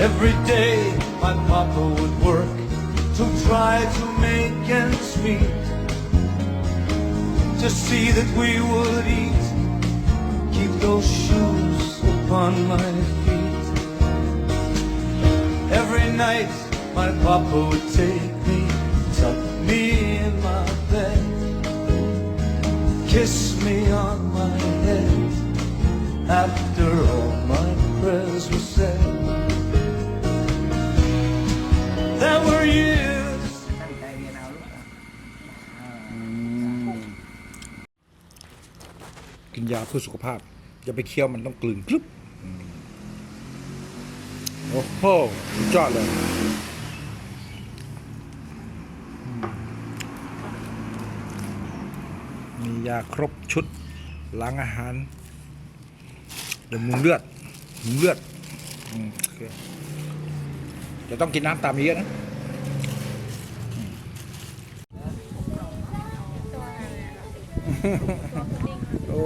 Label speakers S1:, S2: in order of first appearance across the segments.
S1: Every day my papa would work to try to make ends meet. To see that we would eat, keep those shoes upon my feet. Every night my papa would take me, tuck me in my bed, kiss me on my head after all my prayers were said. Years.
S2: ตั้งใจเรียนเอาลูกอะ
S3: กินยาเพื่อสุขภาพ อย่าไปเคี้ยวมันต้องกลืนกรึบอืมโอ้โหสุดยอดเลยอืมมียาครบชุดล้างอาหารบำรุงเลือดบำรุงเลือดอืมโอเคจะต้องกินน้ำตามเยอะนะ โอ้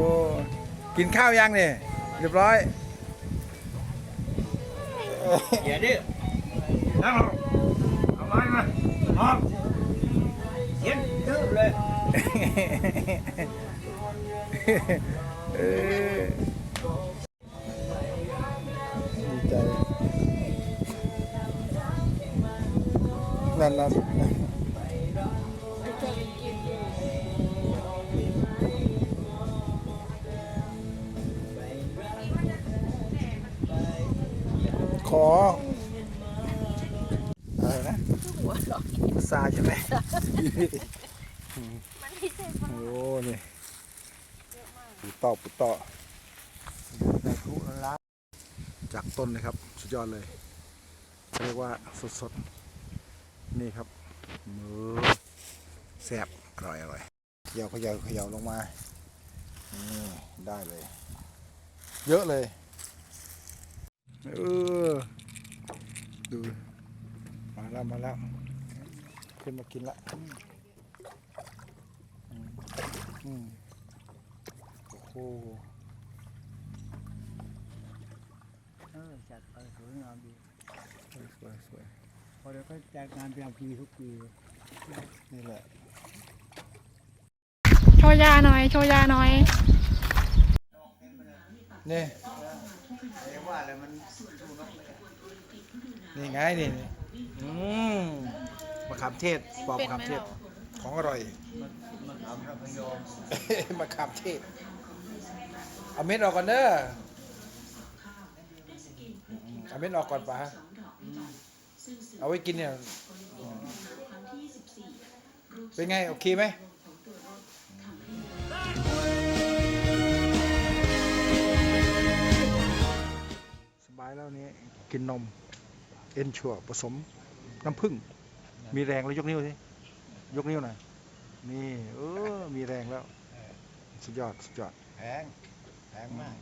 S3: กินข้าวยังเนี่ยเรียบร้อย
S2: อย่าดื้อ
S3: นั่งลงเอาไม้มาพร้อม
S2: เสียงดื้อเลย
S3: เออดีใจนั่นนั่นาใช่ไหมโอ้นี่ปูต่อปูต่อในคุละจากต้นนะครับ สุดยอดเลย เรียกว่าสดๆ นี่ครับมือแซ่บอร่อยอร่อยเขย่าเขย่าเขย่าลงมานี่ได้เลย เยอะเลยเออดู มาแล้ว มาแล้ว ขึ้นมากินละอืมอืมโอ้โห
S2: เออจัดไปสวยงามดี
S3: สวยสวยสวย
S2: พอเดี๋ยวก็จัดงานประจำปีทุกปี
S3: นี่แหละ
S4: โชว์ยาหน่อย โชว์ยาหน่อย
S3: นี่
S2: เรียกว่าอะไรมัน
S3: นี่ไงนี่นี่อืม มะขามเทศปอกมะขามเทศของอร่อย
S2: มันทำพระพยอม
S3: มะขามเทศเอาเม็ดออกก่อนเด้อเอาเม็ดออกก่อนป่ะเอาไว้กินเนี่ยอืมเป็นไง โอเคไหมสบายแล้วนี้กินนม เอนชัวผสมน้ำผึ้ง มีแรงแล้วยกนิ้วสิยกนิ้วหน่อยนี่เออมีแรงแล้วสุดยอดสุดยอด
S2: แพงแพงมาก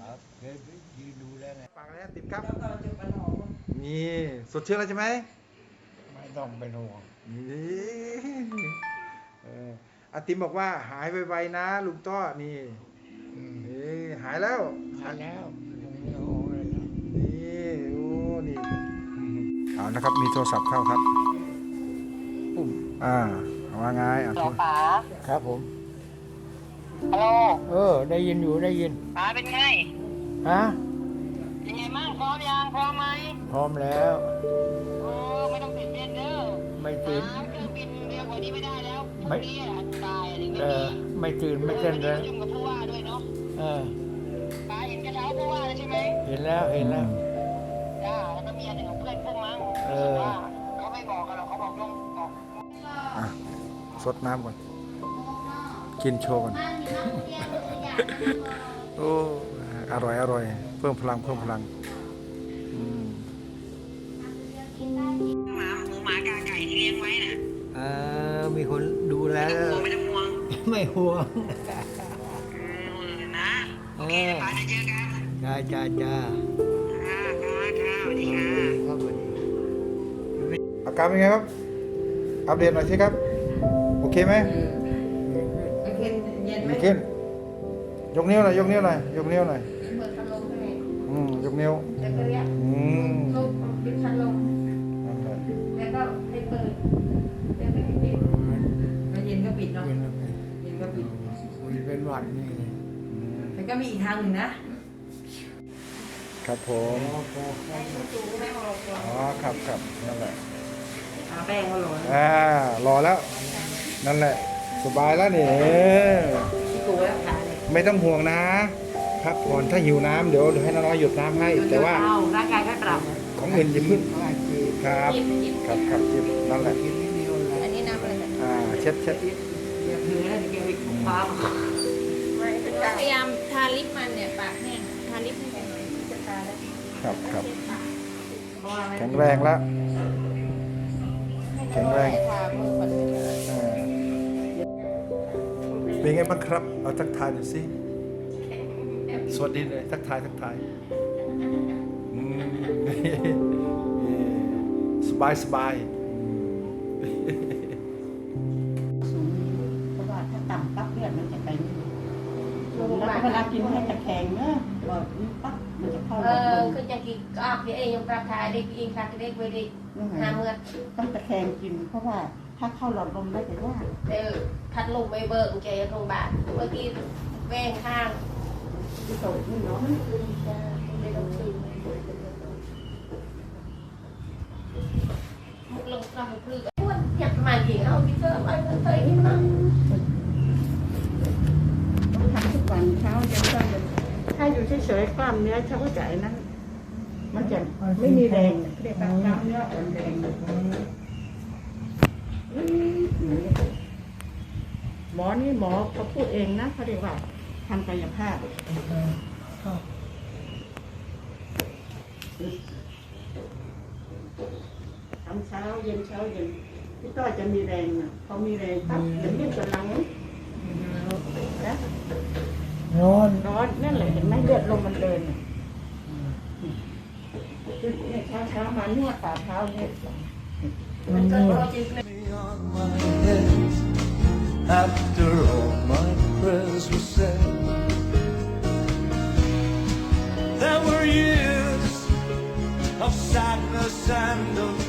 S2: ครับเคยไปยืนดูแล้วไง
S3: ปากอะไรติดครับนี่สดชื่นแล้วใช่ไหม
S2: ไม่ต้องเป็นห่วง
S3: นี่เอออาติมบอกว่าหายไวๆนะลุงต้อนี่
S2: อืม
S3: นี่หายแล้ว
S2: ทานแล้ว
S3: เอานะครับ มีโทรศัพท์เข้าครับปุ๊บอ่าว่าไงอะ
S5: หลวงป๋า
S2: ครับผม
S5: ฮัลโหล
S2: เออ ได้ยินอยู่ได้ยิน
S5: ป๋าเป็นไง
S2: ฮะ
S5: เป็นไงมั่งพร้อมยังพร้อมไหม
S2: พร้อมแล้ว
S5: โอ้ไม่ต้องตื่นเต้นเด้อ
S2: ไม่ตื่น
S5: หาเครื่องบินเร็วกว่านี้ไม่ได้แล้วพ
S2: ไม่
S5: รุ่งนี้อะตายอะไร
S2: เอ
S5: ไม่
S2: อ
S5: มี
S2: ไม่ตื่นไม่เต้นเลย
S5: ยุ่งกับผู้ว่าด้วยเนาะ
S2: เออ
S5: ป๋าเห็นกระเช้าผู้ว่าแล้วใช่ไหม
S2: เห็นแล้วเห็นแล้ว
S5: จ้าแล้วก็มีอันหนึ่งของเพื่อนพวกมั้ง
S2: เออ
S5: ว่าเขาไม่บอกกันหรอกเขาบอกลงบอก
S3: อะสดน้ำก่อน กินโชว์ก่อน โอ้ อร่อย อร่อย เพิ่มพลัง เพิ่มพลังอืม
S5: หมาหมูหมากาไก่ที่เลี้ยงไว้น่ะ
S2: เออมีคนดูแล
S5: ไม่ต้องห่วง
S2: ไม่ห่วง
S5: เออนะ
S2: เอ
S5: โอเค
S2: อ
S5: ป๋าจะเจอกัน
S2: จ้าจ้าจ้า
S5: ดีค
S2: รับสวัสดี
S3: อาการเป็นไงครับ อัปเดตหน่อยสิครับ โอเคไหม
S2: โอ
S6: เคเย็นไหม
S3: ดีขึ้น ยกนิ้วหน่อย ยกนิ้วหน่อย ยกนิ้วหน่อยอืม ยกนิ้วอืมลูแล้
S2: วก็ให้เปิดแล้วเย็น
S6: ก็ปิดเนาะ
S2: เ
S6: ย็นก็ปิด
S2: มันเป็นหวัดนี่
S6: แต่ก็มีอีกทางหนึ่งนะ
S3: ครับผมอ๋อครับครับนั่นแหละ
S6: เอาแป้งมาโรย
S3: อ่ารอแล้ว นั่นแหละ สบายแล้วนี่
S6: ที่กูแล้วขายเลย
S3: ไม่ต้องห่วงนะพักผ่อนถ้าหิวน้ำเดี๋ยวเดี๋ยวให้น้อยๆหยุดน้ำให้ แต่ว่า
S6: เอาร่างกายก็ปรับ
S3: ของอื่นอย่าเพึ่ง
S2: ว่าจีบ
S3: ครับครับครับจิบนั่นแหละ
S2: กินนิดเดียวเลย
S4: อันนี้น้ำอะไรกัน
S3: อ่าเช็ดเช็ด
S6: อย่าเผื่อแล้วเดี๋ยวแกไปฟ้า
S4: พยายามทาลิปมันเนี่ยปากแห้งทาลิปให้
S3: ครับครับ
S6: เพราะว่าไม่
S3: แข็งแรงแล้ว แข็งแรง
S4: ทามือก่อน
S3: อ่าเป็นไงบ้างครับ เอาทักทายหน่อยสิสวัสดีเลยทักทายทักทายอืมสบายสบาย
S7: สูงเพราะว่าถ้าต่ำปั๊บเลือดมันจะไปนี่แล้วก็เวลากินให้ตะแคงเนอะบอกนี่ปั๊บมันจะเข้า
S8: เอ
S7: ล
S8: อ
S7: ม
S8: คือจะกินก็อาบ เองยังปรับทายได้เองค่ะได้ไปได้
S7: นั่นไง
S8: หาเมื่อ
S7: ต้องตะแคงกินเพราะว่าถ้าเข้าหลอดลมแล้วจะยาก
S8: เออพัดลมไปเบิกแกโรงพยาบาลเมื่อกี้แว่งข้าง
S7: ที่โตนี่เนาะ
S8: ไม่ต้องซื้อมุกลงกระหุกลืออ้วนอยากมาหญิงเอาพี่เธอไปเคยเห็นมั้ง
S7: ต้องทำทุกวันเช้าเย็นค่ำเย็น ถ้าอยู่เฉยๆกล้ามเนื้อเขาก็จะไอ้นั้นมันจะไม่มีแรงเรียกว่ากล้ามเนื้ออ่อนแรงหมอนี่หมอเขาพูดเองนะเขาเรียกว่าทำกายภาพทำเช้าเย็นเช้าเย็นพี่ต้อจะมีแรงนะพอมีแรงปั๊บเดี๋ยวเรียกกำลังนะ
S2: ร้อน
S7: ร้อนนั่นแหละเห็นไหมเลือดลมมันเดินน่ะคือเนี่ยเช้าเช้าๆมานวดฝ่าเท้าเนี่ย
S8: มันก็รอจริง
S1: me on my head after all my prayers were said. There were years of sadness and of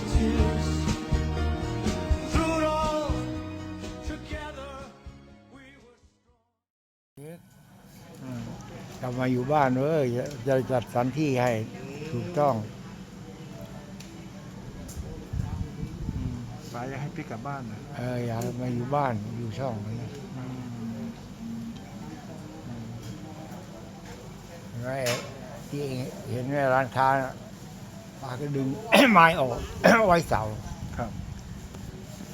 S2: มาอยู่บ้านเว้ยจะจะจัดสถานที่ให้ถูกต้อง
S3: สายอยากให้พี่กลับบ้านนะ
S2: เอออยากมาอยู่บ้านอยู่ช่องนี้ไงที่เห็นในร้านค้าน่ะป้าก็ดึง ไม้ออก ไว้เสา
S3: ครับ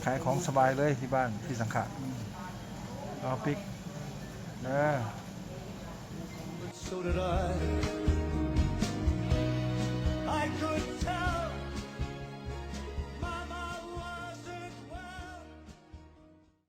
S3: ขายของสบายเลยที่บ้านที่สังขะเอาปิกนะ
S1: so did I. I could tell.